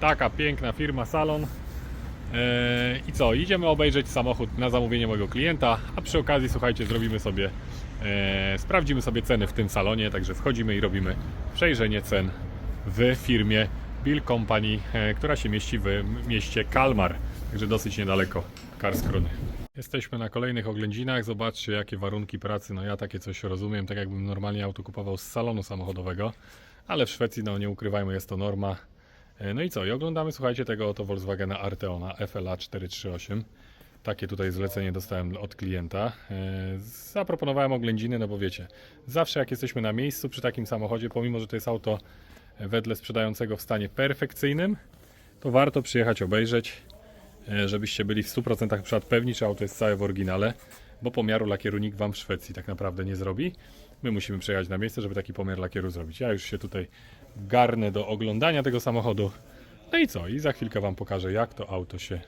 Taka piękna firma, salon. Eee, I co, idziemy obejrzeć samochód na zamówienie mojego klienta, a przy okazji, słuchajcie, zrobimy sobie, eee, sprawdzimy sobie ceny w tym salonie, także wchodzimy i robimy przejrzenie cen w firmie Bill Company, e, która się mieści w mieście Kalmar, także dosyć niedaleko Karlskrony. Jesteśmy na kolejnych oględzinach, zobaczcie jakie warunki pracy, no ja takie coś rozumiem, tak jakbym normalnie auto kupował z salonu samochodowego, ale w Szwecji, no nie ukrywajmy, jest to norma. E, No i co? I oglądamy, słuchajcie, tego oto Volkswagena Arteona FLA 438. Takie tutaj zlecenie dostałem od klienta. E, Zaproponowałem oględziny, no bo wiecie, zawsze jak jesteśmy na miejscu przy takim samochodzie, pomimo, że to jest auto wedle sprzedającego w stanie perfekcyjnym, to warto przyjechać obejrzeć, e, żebyście byli w 100% na przykład pewni, czy auto jest całe w oryginale, bo pomiaru lakieru nikt Wam w Szwecji tak naprawdę nie zrobi. My musimy przyjechać na miejsce, żeby taki pomiar lakieru zrobić. Ja już się tutaj garnę do oglądania tego samochodu. No i co? I za chwilkę Wam pokażę, jak to auto się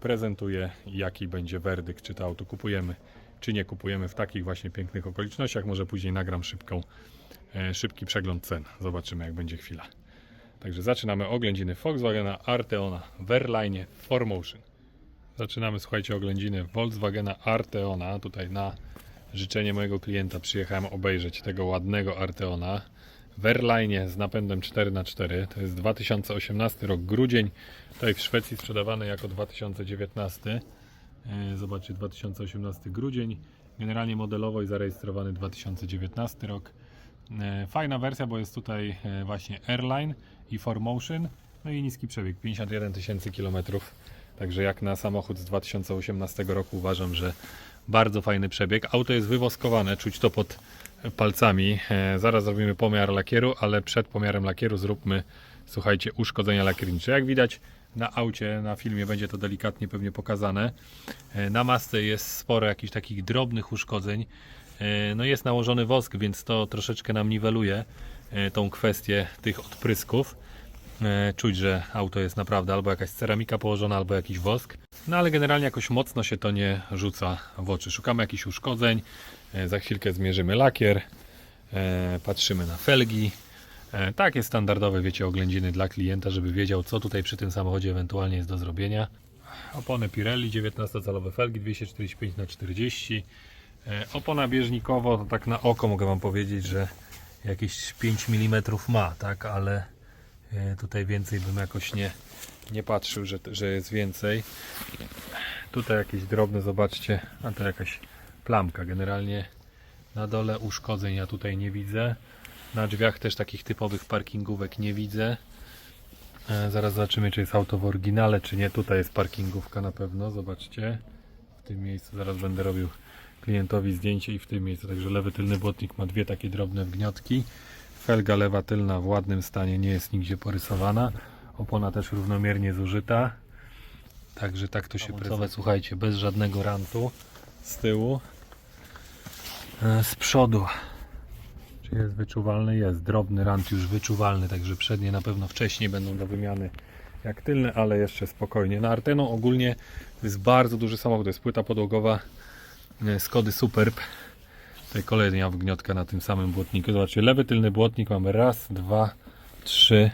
prezentuje jaki będzie werdykt, czy to auto kupujemy, czy nie kupujemy w takich właśnie pięknych okolicznościach. Może później nagram szybką, e, szybki przegląd cen. Zobaczymy, jak będzie chwila. Także zaczynamy oględziny Volkswagena Arteona Verline 4Motion. Zaczynamy, słuchajcie, oględziny Volkswagena Arteona. Tutaj na życzenie mojego klienta przyjechałem obejrzeć tego ładnego Arteona. Verline z napędem 4x4. To jest 2018 rok, grudzień. Tutaj w Szwecji sprzedawany jako 2019. E, Zobaczcie, 2018 grudzień. Generalnie modelowo i zarejestrowany 2019 rok. E, Fajna wersja, bo jest tutaj e, właśnie Airline i 4Motion. No i niski przebieg, 51 tysięcy kilometrów. Także jak na samochód z 2018 roku uważam, że bardzo fajny przebieg. Auto jest wywoskowane, czuć to pod palcami. E, Zaraz zrobimy pomiar lakieru, ale przed pomiarem lakieru zróbmy, słuchajcie, uszkodzenia lakiernicze. Jak widać na aucie, na filmie będzie to delikatnie pewnie pokazane. E, Na masce jest sporo jakichś takich drobnych uszkodzeń. E, No jest nałożony wosk, więc to troszeczkę nam niweluje tą kwestię tych odprysków. E, Czuć, że auto jest naprawdę albo jakaś ceramika położona, albo jakiś wosk. No ale generalnie jakoś mocno się to nie rzuca w oczy. Szukamy jakichś uszkodzeń. E, Za chwilkę zmierzymy lakier. E, Patrzymy na felgi. Takie standardowe, wiecie, oględziny dla klienta, żeby wiedział, co tutaj przy tym samochodzie ewentualnie jest do zrobienia. Opony Pirelli, 19-calowe felgi, 245 na 40 E, Opona bieżnikowo, to tak na oko mogę Wam powiedzieć, że jakieś 5 mm ma, tak, ale tutaj więcej bym jakoś nie, nie patrzył, że, że jest więcej. Tutaj jakieś drobne, zobaczcie, a to jakaś plamka. Generalnie na dole uszkodzeń ja tutaj nie widzę. Na drzwiach też takich typowych parkingówek nie widzę. E, Zaraz zobaczymy, czy jest auto w oryginale, czy nie. Tutaj jest parkingówka na pewno, zobaczcie. W tym miejscu zaraz będę robił klientowi zdjęcie i w tym miejscu. Także lewy tylny błotnik ma dwie takie drobne wgniotki. Felga lewa tylna w ładnym stanie, nie jest nigdzie porysowana. Opona też równomiernie zużyta. Także tak to się prezentuje. Słuchajcie, bez żadnego rantu z tyłu. E, Z przodu. Czy jest wyczuwalny? Jest. Drobny rant już wyczuwalny, także przednie na pewno wcześniej będą do wymiany jak tylne, ale jeszcze spokojnie. Na Arteno ogólnie to jest bardzo duży samochód. To jest płyta podłogowa e, Skody Superb. Tutaj kolejna wgniotka na tym samym błotniku. Zobaczcie, lewy tylny błotnik mamy raz, dwa, trzy,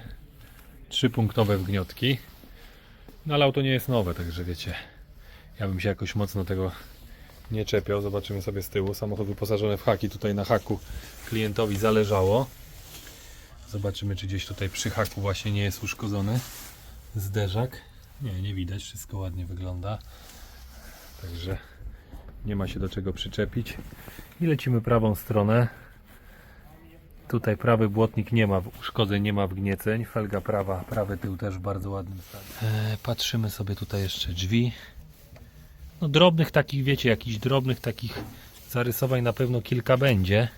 trzy punktowe wgniotki. No ale auto nie jest nowe, także wiecie, ja bym się jakoś mocno tego nie czepiał. Zobaczymy sobie z tyłu. Samochód wyposażony w haki. Tutaj na haku klientowi zależało. Zobaczymy, czy gdzieś tutaj przy haku właśnie nie jest uszkodzony zderzak. Nie, nie widać. Wszystko ładnie wygląda. Także nie ma się do czego przyczepić. I lecimy prawą stronę. Tutaj prawy błotnik nie ma uszkodzeń, nie ma wgnieceń. Felga prawa, prawy tył też w bardzo ładnym stanie. E, patrzymy sobie tutaj jeszcze drzwi. No drobnych takich, wiecie, jakichś drobnych takich zarysowań na pewno kilka będzie.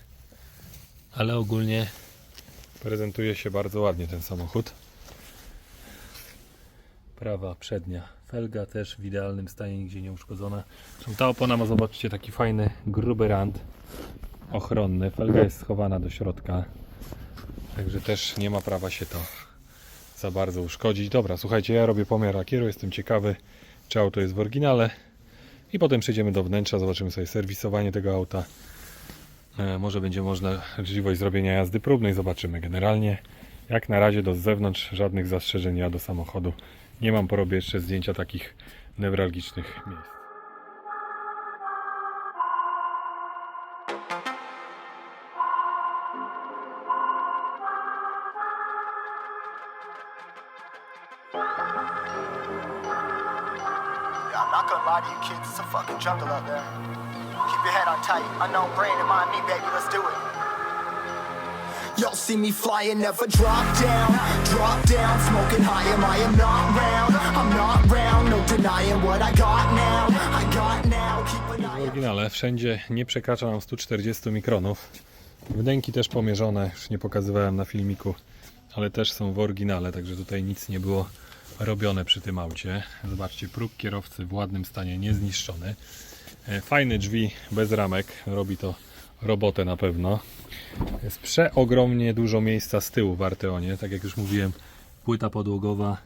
Ale ogólnie prezentuje się bardzo ładnie ten samochód. Prawa przednia felga też w idealnym stanie, nigdzie nie uszkodzona. Ta opona ma, zobaczcie, taki fajny, gruby rand ochronny. Felga jest schowana do środka. Także też nie ma prawa się to za bardzo uszkodzić. Dobra, słuchajcie, ja robię pomiar lakieru, jestem ciekawy, czy auto jest w oryginale. I potem przejdziemy do wnętrza, zobaczymy sobie serwisowanie tego auta. E, może będzie można możliwość zrobienia jazdy próbnej, zobaczymy. Generalnie Jak na razie do zewnątrz żadnych zastrzeżeń ja do samochodu nie mam. Porobię jeszcze zdjęcia takich newralgicznych miejsc. Jungle there. Keep your head on tight. Unknown brain baby, let's do it. Y'all see me flying, never drop down. Drop down, smoking high, am I am not round. I'm not round, no denying what I got now. I got now, keep an W oryginale wszędzie nie przekracza nam 140 mikronów. Wnęki też pomierzone, już nie pokazywałem na filmiku, ale też są w oryginale, także tutaj nic nie było robione przy tym aucie. Zobaczcie, próg kierowcy w ładnym stanie, niezniszczony. E, Fajne drzwi bez ramek, robi to robotę na pewno. Jest przeogromnie dużo miejsca z tyłu w Arteonie, tak jak już mówiłem, płyta podłogowa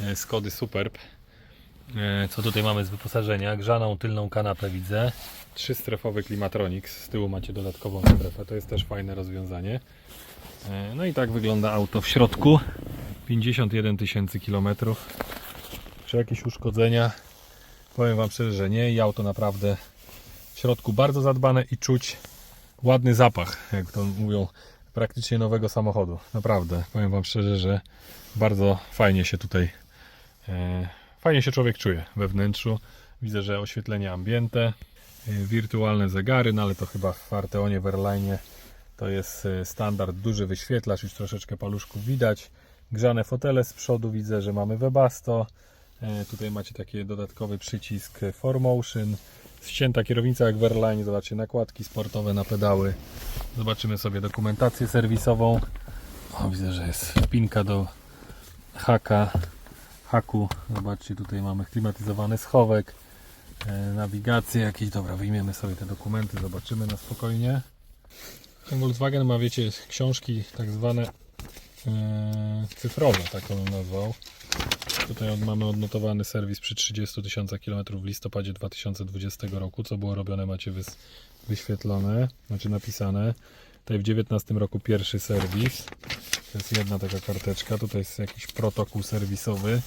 e, Skody Superb. E, Co tutaj mamy z wyposażenia? Grzaną tylną kanapę widzę. Trzystrefowy klimatronik. Z tyłu macie dodatkową strefę. To jest też fajne rozwiązanie. E, No i tak wygląda auto w środku. 51 tysięcy kilometrów. Czy jakieś uszkodzenia? Powiem Wam szczerze, że nie. I auto naprawdę w środku bardzo zadbane i czuć ładny zapach, jak to mówią, praktycznie nowego samochodu. Naprawdę. Powiem Wam szczerze, że bardzo fajnie się tutaj E, Fajnie się człowiek czuje we wnętrzu. Widzę, że oświetlenie ambiente, e, wirtualne zegary, no ale to chyba w Arteonie, w Airline to jest e, standard, duży wyświetlacz, już troszeczkę paluszków widać. Grzane fotele z przodu, widzę, że mamy Webasto. E, Tutaj macie taki dodatkowy przycisk 4Motion. Ścięta kierownica jak w Airline, zobaczcie nakładki sportowe na pedały. Zobaczymy sobie dokumentację serwisową. O, widzę, że jest wpinka do haka haku. Zobaczcie, tutaj mamy klimatyzowany schowek, e, nawigację jakieś. Dobra, wyjmiemy sobie te dokumenty, zobaczymy na spokojnie. Ten Volkswagen ma, wiecie, książki tak zwane e, cyfrowe, tak on nazwał. Tutaj mamy odnotowany serwis przy 30 tysiącach kilometrów w listopadzie 2020 roku. Co było robione, macie wys, wyświetlone, znaczy napisane. Tutaj w 19 roku pierwszy serwis. To jest jedna taka karteczka. Tutaj jest jakiś protokół serwisowy.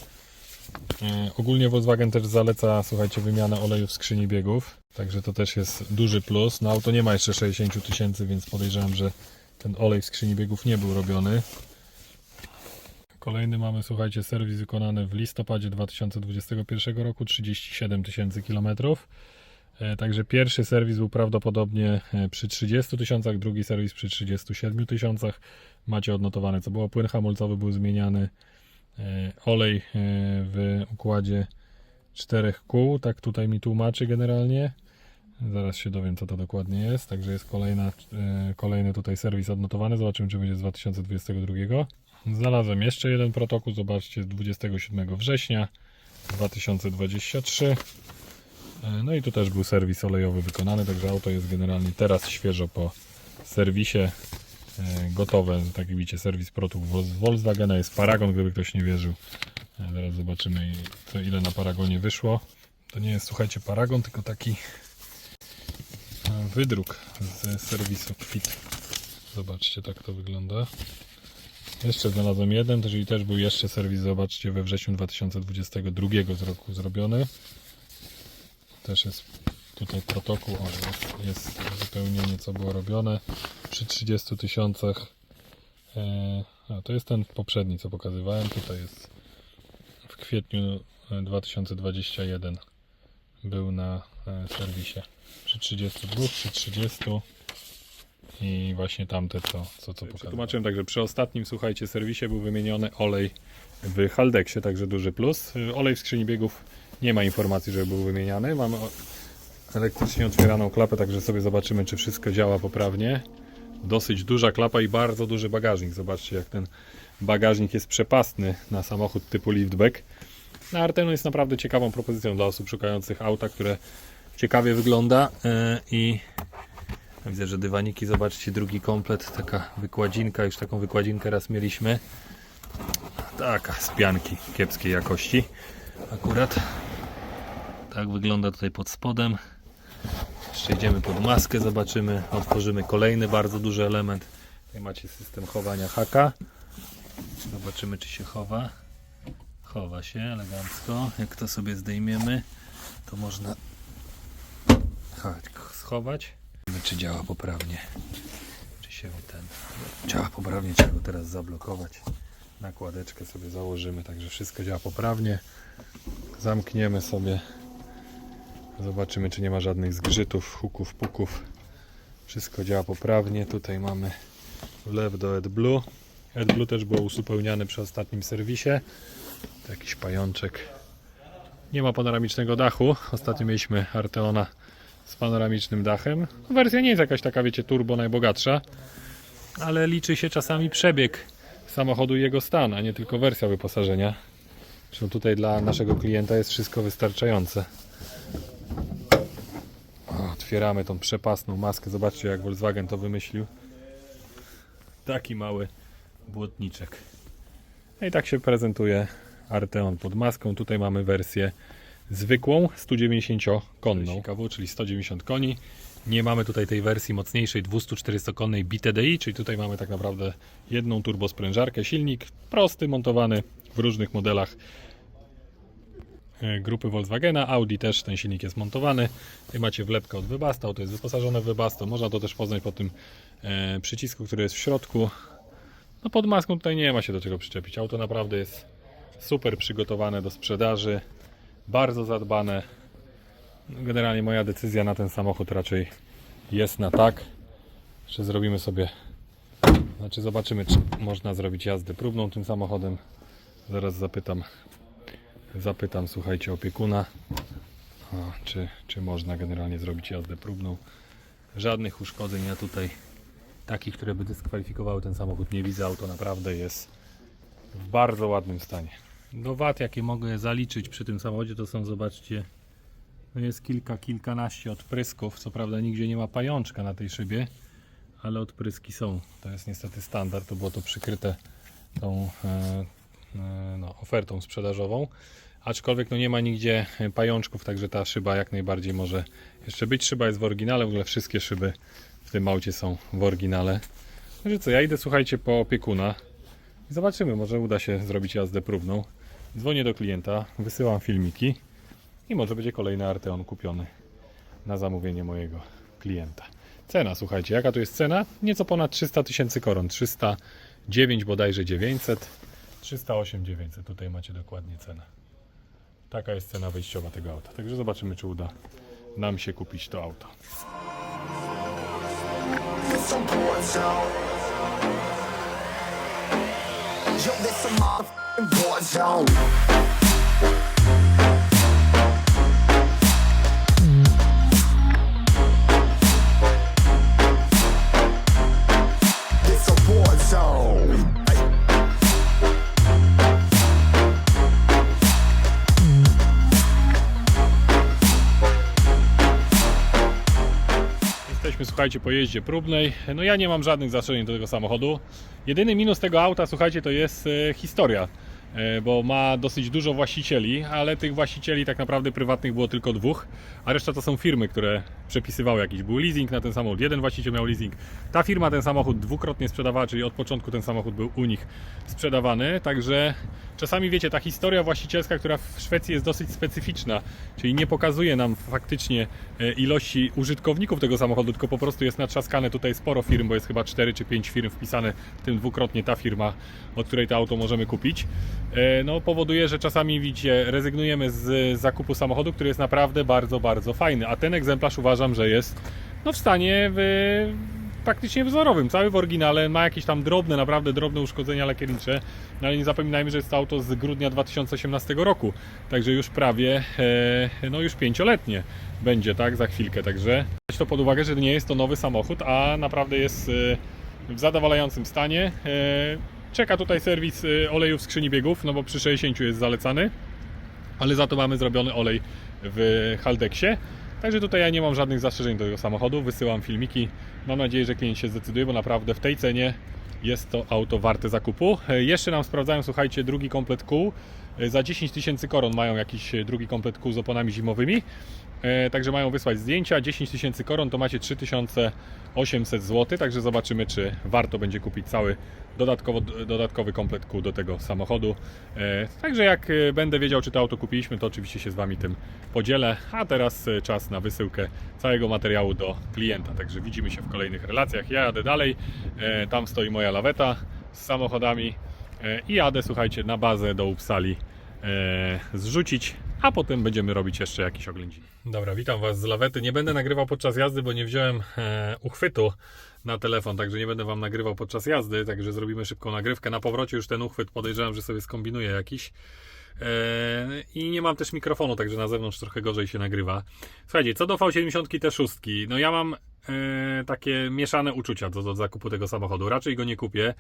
E, Ogólnie Volkswagen też zaleca, słuchajcie, wymianę oleju w skrzyni biegów. Także to też jest duży plus. No auto nie ma jeszcze 60 000 tysięcy, więc podejrzewam, że ten olej w skrzyni biegów nie był robiony. Kolejny mamy, słuchajcie, serwis wykonany w listopadzie 2021 roku, 37 tysięcy kilometrów. E, Także pierwszy serwis był prawdopodobnie e, przy 30 tysiącach, drugi serwis przy 37 tysiącach. Macie odnotowane, co było. Płyn hamulcowy był zmieniany, e, olej w układzie czterech kół, tak tutaj mi tłumaczy generalnie. Zaraz się dowiem, co to dokładnie jest. Także jest kolejna, kolejny tutaj serwis odnotowany. Zobaczymy, czy będzie z 2022. Znalazłem jeszcze jeden protokół. Zobaczcie, z 27 września 2023. E, No i tu też był serwis olejowy wykonany, także auto jest generalnie teraz świeżo po serwisie. e, Gotowe, tak jak widzicie, serwis protów z Volkswagena jest Paragon, gdyby ktoś nie wierzył. E, Zaraz zobaczymy co ile na Paragonie wyszło. To nie jest, słuchajcie, Paragon, tylko taki wydruk z serwisu Kwit. Zobaczcie, tak to wygląda. Jeszcze znalazłem jeden, czyli też był jeszcze serwis, zobaczcie, we wrześniu 2022 z roku zrobiony. Też jest tutaj protokół, o, jest, jest wypełnienie, co było robione przy 30 tysiącach. E, to jest ten poprzedni, co pokazywałem. Tutaj jest w kwietniu e, 2021 był na e, serwisie przy 32, przy 30 i właśnie tamte, co, co, co pokazałem. Tłumaczyłem także przy ostatnim, słuchajcie, serwisie był wymieniony olej w Haldexie, także duży plus. Olej w skrzyni biegów nie ma informacji, że był wymieniany. Mamy elektrycznie otwieraną klapę, także sobie zobaczymy, czy wszystko działa poprawnie. Dosyć duża klapa i bardzo duży bagażnik. Zobaczcie, jak ten bagażnik jest przepastny na samochód typu liftback. Na Arteno jest naprawdę ciekawą propozycją dla osób szukających auta, które ciekawie wygląda e, i widzę, że dywaniki, zobaczcie, drugi komplet, taka wykładzinka, już taką wykładzinkę raz mieliśmy. Taka z pianki kiepskiej jakości. Akurat tak wygląda tutaj pod spodem. Jeszcze idziemy pod maskę, zobaczymy. Otworzymy kolejny bardzo duży element. Tutaj macie system chowania haka. Zobaczymy, czy się chowa. Chowa się elegancko. Jak to sobie zdejmiemy, to można schować. Zobaczymy, czy działa poprawnie. Czy się ten. Działa poprawnie, trzeba go teraz zablokować. Nakładeczkę sobie założymy, także wszystko działa poprawnie. Zamkniemy sobie. Zobaczymy, czy nie ma żadnych zgrzytów, huków, puków. Wszystko działa poprawnie. Tutaj mamy wlew do AdBlue. AdBlue też było uzupełniane przy ostatnim serwisie. To jakiś pajączek. Nie ma panoramicznego dachu. Ostatnio mieliśmy Arteona z panoramicznym dachem. Wersja nie jest jakaś taka, wiecie, turbo najbogatsza, ale liczy się czasami przebieg samochodu i jego stan, a nie tylko wersja wyposażenia. Zresztą tutaj dla naszego klienta jest wszystko wystarczające. Otwieramy tą przepasną maskę. Zobaczcie, jak Volkswagen to wymyślił. Taki mały błotniczek. No i tak się prezentuje Arteon pod maską. Tutaj mamy wersję zwykłą, 190-konną, KW, czyli 190 koni. Nie mamy tutaj tej wersji mocniejszej 240-konnej BTDI, czyli tutaj mamy tak naprawdę jedną turbosprężarkę, silnik prosty, montowany w różnych modelach e, grupy Volkswagena, Audi też ten silnik jest montowany. Tutaj macie wlepkę od Webasto, to jest wyposażone w Webasto. Można to też poznać po tym e, przycisku, który jest w środku. No pod maską tutaj nie ma się do czego przyczepić. Auto naprawdę jest super przygotowane do sprzedaży, bardzo zadbane. Generalnie moja decyzja na ten samochód raczej jest na tak, że zrobimy sobie, znaczy zobaczymy, czy można zrobić jazdę próbną tym samochodem. Zaraz zapytam, zapytam, słuchajcie, opiekuna, czy, czy można generalnie zrobić jazdę próbną. Żadnych uszkodzeń ja tutaj, takich, które by dyskwalifikowały ten samochód, nie widzę. Auto naprawdę jest w bardzo ładnym stanie. Do wad, jakie mogę zaliczyć przy tym samochodzie, to są, zobaczcie, no jest kilka, kilkanaście odprysków. Co prawda nigdzie nie ma pajączka na tej szybie, ale odpryski są. To jest niestety standard, to było to przykryte tą e, e, no, ofertą sprzedażową. Aczkolwiek no, nie ma nigdzie pajączków, także ta szyba jak najbardziej może jeszcze być. Szyba jest w oryginale, w ogóle wszystkie szyby w tym aucie są w oryginale. Także co, ja idę słuchajcie po opiekuna i zobaczymy, może uda się zrobić jazdę próbną. Dzwonię do klienta, wysyłam filmiki i może będzie kolejny Arteon kupiony na zamówienie mojego klienta. Cena, słuchajcie, jaka to jest cena? Nieco ponad 300 tysięcy koron, 309 bodajże 900, 308 900, tutaj macie dokładnie cenę. Taka jest cena wyjściowa tego auta. Także zobaczymy, czy uda nam się kupić to auto. Yo, a motherfucking war zone. Słuchajcie, po jeździe próbnej. No ja nie mam żadnych zastrzeżeń do tego samochodu. Jedyny minus tego auta, słuchajcie, to jest e, historia. E, bo ma dosyć dużo właścicieli, ale tych właścicieli tak naprawdę prywatnych było tylko dwóch, a reszta to są firmy, które przepisywały jakiś był leasing na ten samochód. Jeden właściciel miał leasing. Ta firma ten samochód dwukrotnie sprzedawała, czyli od początku ten samochód był u nich sprzedawany, także czasami wiecie, ta historia właścicielska, która w Szwecji jest dosyć specyficzna, czyli nie pokazuje nam faktycznie e, ilości użytkowników tego samochodu, tylko po prostu jest natrzaskane tutaj sporo firm, bo jest chyba 4 czy 5 firm wpisane, tym dwukrotnie ta firma, od której to auto możemy kupić. E, No, powoduje, że czasami widzicie, rezygnujemy z zakupu samochodu, który jest naprawdę bardzo, bardzo fajny, a ten egzemplarz uważam, że jest no, w stanie w, praktycznie wzorowym, cały w oryginale, ma jakieś tam drobne, naprawdę drobne uszkodzenia lakiernicze, no ale nie zapominajmy, że jest to auto z grudnia 2018 roku, także już prawie, e, no już pięcioletnie będzie, tak, za chwilkę, także weź to pod uwagę, że nie jest to nowy samochód, a naprawdę jest e, w zadowalającym stanie. E, Czeka tutaj serwis oleju w skrzyni biegów, no bo przy 60 jest zalecany, ale za to mamy zrobiony olej w Haldeksie. Także tutaj ja nie mam żadnych zastrzeżeń do tego samochodu, wysyłam filmiki. Mam nadzieję, że klient się zdecyduje, bo naprawdę w tej cenie jest to auto warte zakupu. E, Jeszcze nam sprawdzają, słuchajcie, drugi komplet kół. E, Za 10 tysięcy koron mają jakiś e, drugi komplet kół z oponami zimowymi. E, Także mają wysłać zdjęcia. 10 tysięcy koron to macie 3800 zł. Także zobaczymy, czy warto będzie kupić cały dodatkowo, dodatkowy komplet kół do tego samochodu. E, Także jak e, będę wiedział, czy to auto kupiliśmy, to oczywiście się z Wami tym podzielę. A teraz czas na wysyłkę całego materiału do klienta. Także widzimy się w kolejnych relacjach. Ja jadę dalej. Tam stoi moja laweta z samochodami i jadę, słuchajcie, na bazę do Upsali zrzucić, a potem będziemy robić jeszcze jakieś oględziny. Dobra, witam Was z lawety. Nie będę nagrywał podczas jazdy, bo nie wziąłem e, uchwytu na telefon, także nie będę Wam nagrywał podczas jazdy, także zrobimy szybką nagrywkę. Na powrocie już ten uchwyt podejrzewam, że sobie skombinuję jakiś. E, I nie mam też mikrofonu, także na zewnątrz trochę gorzej się nagrywa. Słuchajcie, co do V70 T6, no ja mam e, takie mieszane uczucia do, do zakupu tego samochodu. Raczej go nie kupię,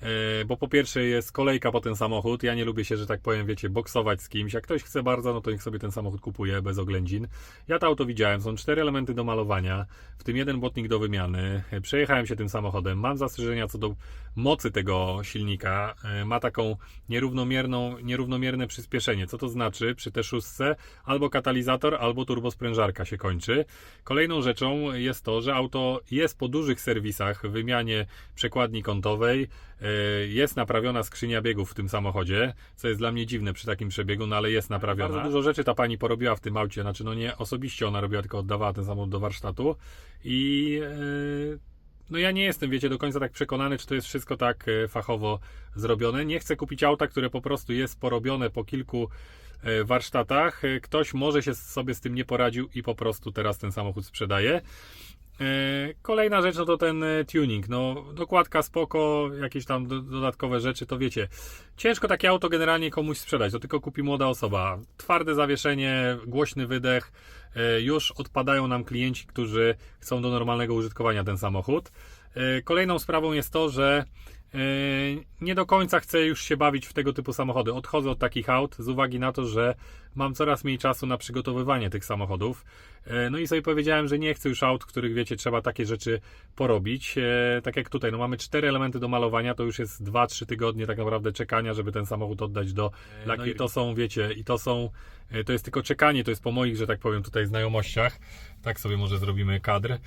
e, bo po pierwsze jest kolejka po ten samochód. Ja nie lubię się, że tak powiem, wiecie, boksować z kimś. Jak ktoś chce bardzo, no to niech sobie ten samochód kupuje bez oględzin. Ja to auto widziałem, są cztery elementy do malowania, w tym jeden błotnik do wymiany. E, Przejechałem się tym samochodem. Mam zastrzeżenia co do mocy tego silnika. E, Ma taką nierównomierną, nierównomierne przyspieszenie. Co to znaczy? Przy T6 albo katalizator, albo turbosprężarka się kończy. Kolejną rzeczą jest to, że auto jest po dużych serwisach wymianie przekładni kątowej. E, Jest naprawiona skrzynia biegów w tym samochodzie, co jest dla mnie dziwne przy takim przebiegu, no ale jest naprawiona. Bardzo dużo rzeczy ta pani porobiła w tym aucie, znaczy no nie osobiście ona robiła, tylko oddawała ten samochód do warsztatu i e, no ja nie jestem, wiecie, do końca tak przekonany, czy to jest wszystko tak e, fachowo zrobione. Nie chcę kupić auta, które po prostu jest porobione po kilku warsztatach. Ktoś może się sobie z tym nie poradził i po prostu teraz ten samochód sprzedaje. E, Kolejna rzecz no to ten e, tuning. No, dokładka spoko, jakieś tam do, dodatkowe rzeczy, to wiecie. Ciężko takie auto generalnie komuś sprzedać, to tylko kupi młoda osoba. Twarde zawieszenie, głośny wydech. e, Już odpadają nam klienci, którzy chcą do normalnego użytkowania ten samochód. Kolejną sprawą jest to, że nie do końca chcę już się bawić w tego typu samochody. Odchodzę od takich aut z uwagi na to, że mam coraz mniej czasu na przygotowywanie tych samochodów. E, No i sobie powiedziałem, że nie chcę już aut, których wiecie, trzeba takie rzeczy porobić. E, Tak jak tutaj, no mamy cztery elementy do malowania, to już jest 2-3 tygodnie tak naprawdę czekania, żeby ten samochód oddać do laki. No i to są, wiecie, i to są, e, to jest tylko czekanie, to jest po moich, że tak powiem, tutaj znajomościach. Tak sobie może zrobimy kadr. E,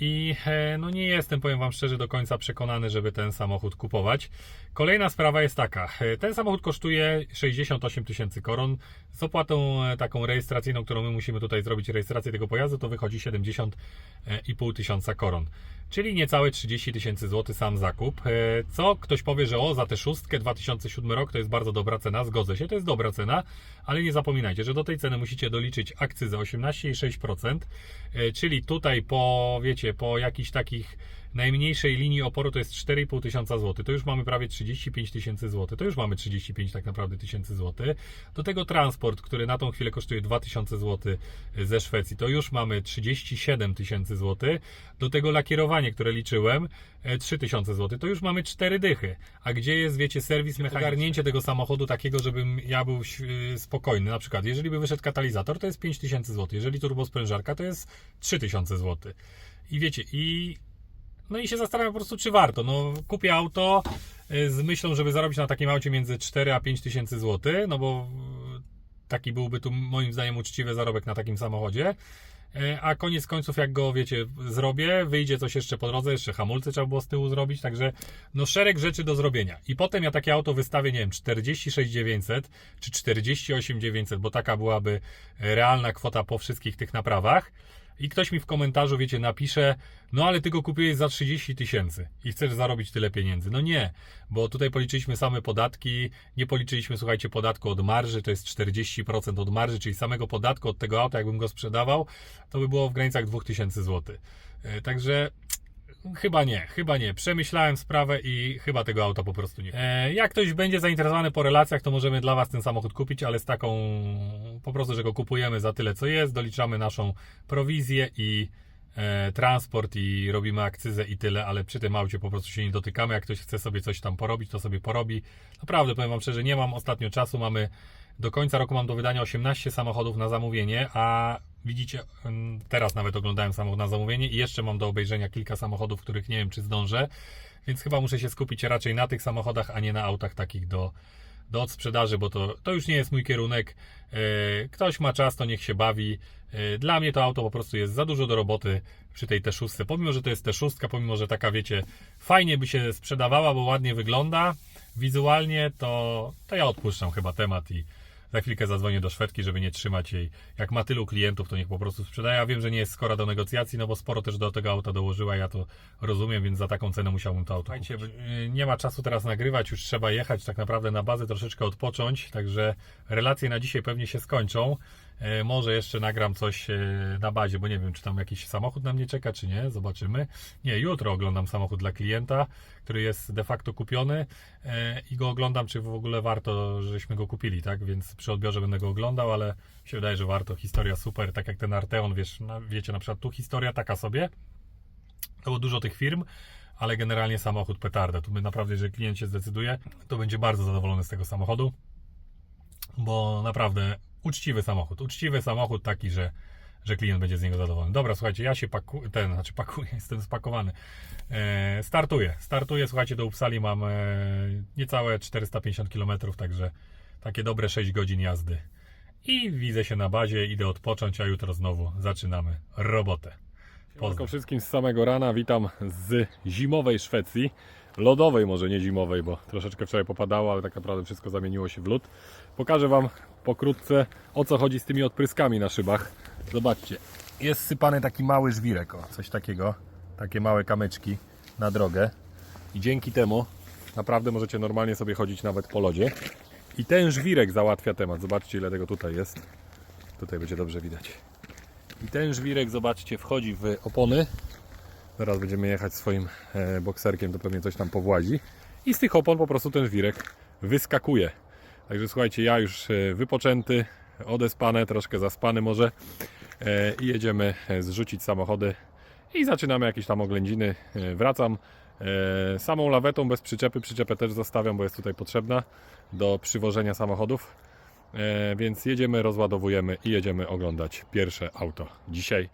I e, no nie jestem, powiem Wam szczerze, do końca przekonany, żeby ten samochód kupować. Kolejna sprawa jest taka. e, Ten samochód kosztuje 68 tysięcy koron. Z opłatą e, taką rejestracyjną, którą my musimy tutaj zrobić, rejestrację tego pojazdu, to wychodzi 70,5 tysiąca koron. Czyli niecałe 30 tysięcy złotych sam zakup. E, Co ktoś powie, że o, za tę szóstkę 2007 rok to jest bardzo dobra cena. Zgodzę się, to jest dobra cena, ale nie zapominajcie, że do tej ceny musicie doliczyć akcyzę 18,6%, e, czyli tutaj po, wiecie, po jakichś takich najmniejszej linii oporu to jest 4,5 tysiąca złotych. To już mamy prawie 35 tysięcy złotych. To już mamy 35 tak naprawdę tysięcy złotych. Do tego transport, który na tą chwilę kosztuje 2000 złotych ze Szwecji, to już mamy 37 tysięcy złotych. Do tego lakierowanie, które liczyłem, e, 3000 złotych. To już mamy 4 dychy. A gdzie jest, wiecie, serwis mechaniczny? Ogarnięcie tego samochodu takiego, żebym ja był ś- spokojny. Na przykład, jeżeli by wyszedł katalizator, to jest 5000 złotych. Jeżeli turbosprężarka, to jest 3000 złotych. I wiecie, i no i się zastanawiam po prostu, czy warto. No, kupię auto y, z myślą, żeby zarobić na takim aucie między 4 a 5 tysięcy złotych, no bo y, taki byłby tu moim zdaniem uczciwy zarobek na takim samochodzie. Y, A koniec końców, jak go wiecie, zrobię, wyjdzie coś jeszcze po drodze, jeszcze hamulce trzeba było z tyłu zrobić, także no szereg rzeczy do zrobienia. I potem ja takie auto wystawię, nie wiem, 46 900 czy 48 900, bo taka byłaby realna kwota po wszystkich tych naprawach. I ktoś mi w komentarzu, wiecie, napisze, no ale ty go kupiłeś za 30 tysięcy i chcesz zarobić tyle pieniędzy. No nie, bo tutaj policzyliśmy same podatki, nie policzyliśmy, słuchajcie, podatku od marży, to jest 40% od marży, czyli samego podatku od tego auta, jakbym go sprzedawał, to by było w granicach 2000 zł. E, Także Chyba nie, chyba nie. Przemyślałem sprawę i chyba tego auta po prostu nie. E, jak ktoś będzie zainteresowany po relacjach, to możemy dla Was ten samochód kupić, ale z taką po prostu, że go kupujemy za tyle co jest, doliczamy naszą prowizję i transport i robimy akcyzę i tyle, ale przy tym aucie po prostu się nie dotykamy. Jak ktoś chce sobie coś tam porobić, to sobie porobi. Naprawdę powiem Wam szczerze, nie mam ostatnio czasu, mamy do końca roku mam do wydania 18 samochodów na zamówienie, a widzicie, teraz nawet oglądałem samochód na zamówienie i jeszcze mam do obejrzenia kilka samochodów, których nie wiem, czy zdążę, więc chyba muszę się skupić raczej na tych samochodach, a nie na autach takich do, do odsprzedaży, bo to, to już nie jest mój kierunek. E, Ktoś ma czas, to niech się bawi. E, Dla mnie to auto po prostu jest za dużo do roboty przy tej T6. Pomimo, że to jest T6, pomimo, że taka wiecie, fajnie by się sprzedawała, bo ładnie wygląda wizualnie, to, to ja odpuszczam chyba temat i za chwilkę zadzwonię do Szwedki, żeby nie trzymać jej. Jak ma tylu klientów, to niech po prostu sprzedaje. Ja wiem, że nie jest skora do negocjacji, no bo sporo też do tego auta dołożyła, ja to rozumiem, więc za taką cenę musiałbym to auto Słuchajcie, y, nie ma czasu teraz nagrywać, już trzeba jechać tak naprawdę na bazę, troszeczkę odpocząć, także relacje na dzisiaj pewnie się skończą. E, Może jeszcze nagram coś e, na bazie, bo nie wiem, czy tam jakiś samochód na mnie czeka, czy nie. Zobaczymy. Nie, jutro oglądam samochód dla klienta, który jest de facto kupiony e, i go oglądam, czy w ogóle warto, żeśmy go kupili, tak? Więc przy odbiorze będę go oglądał, ale się wydaje, że warto. Historia super, tak jak ten Arteon, wiesz, wiecie, na przykład tu historia taka sobie. Było dużo tych firm, ale generalnie samochód petarda. Tu my naprawdę, jeżeli klient się zdecyduje, to będzie bardzo zadowolony z tego samochodu bo naprawdę uczciwy samochód. Uczciwy samochód taki, że, że klient będzie z niego zadowolony. Dobra, słuchajcie, ja się pakuję, ten, znaczy pakuję, jestem spakowany. E, startuję, startuję, słuchajcie, do Uppsali mam e, niecałe 450 km, także takie dobre 6 godzin jazdy. I widzę się na bazie, idę odpocząć, a jutro znowu zaczynamy robotę. Pozdro wszystkim z samego rana, witam z zimowej Szwecji. Lodowej, może nie zimowej, bo troszeczkę wczoraj popadało, ale tak naprawdę wszystko zamieniło się w lód. Pokażę Wam pokrótce o co chodzi z tymi odpryskami na szybach. Zobaczcie, jest sypany taki mały żwirek, o, coś takiego, takie małe kamyczki na drogę. I dzięki temu naprawdę możecie normalnie sobie chodzić nawet po lodzie. I ten żwirek załatwia temat. Zobaczcie, ile tego tutaj jest. Tutaj będzie dobrze widać. I ten żwirek, zobaczcie, wchodzi w opony. Zaraz będziemy jechać swoim e, bokserkiem, to pewnie coś tam powładzi. I z tych opon po prostu ten żwirek wyskakuje. Także słuchajcie, ja już e, wypoczęty, odespany, troszkę zaspany może. E, I jedziemy zrzucić samochody. I zaczynamy jakieś tam oględziny. Wracam samą lawetą bez przyczepy. Przyczepę też zostawiam, bo jest tutaj potrzebna do przywożenia samochodów. Więc jedziemy, rozładowujemy i jedziemy oglądać pierwsze auto dzisiaj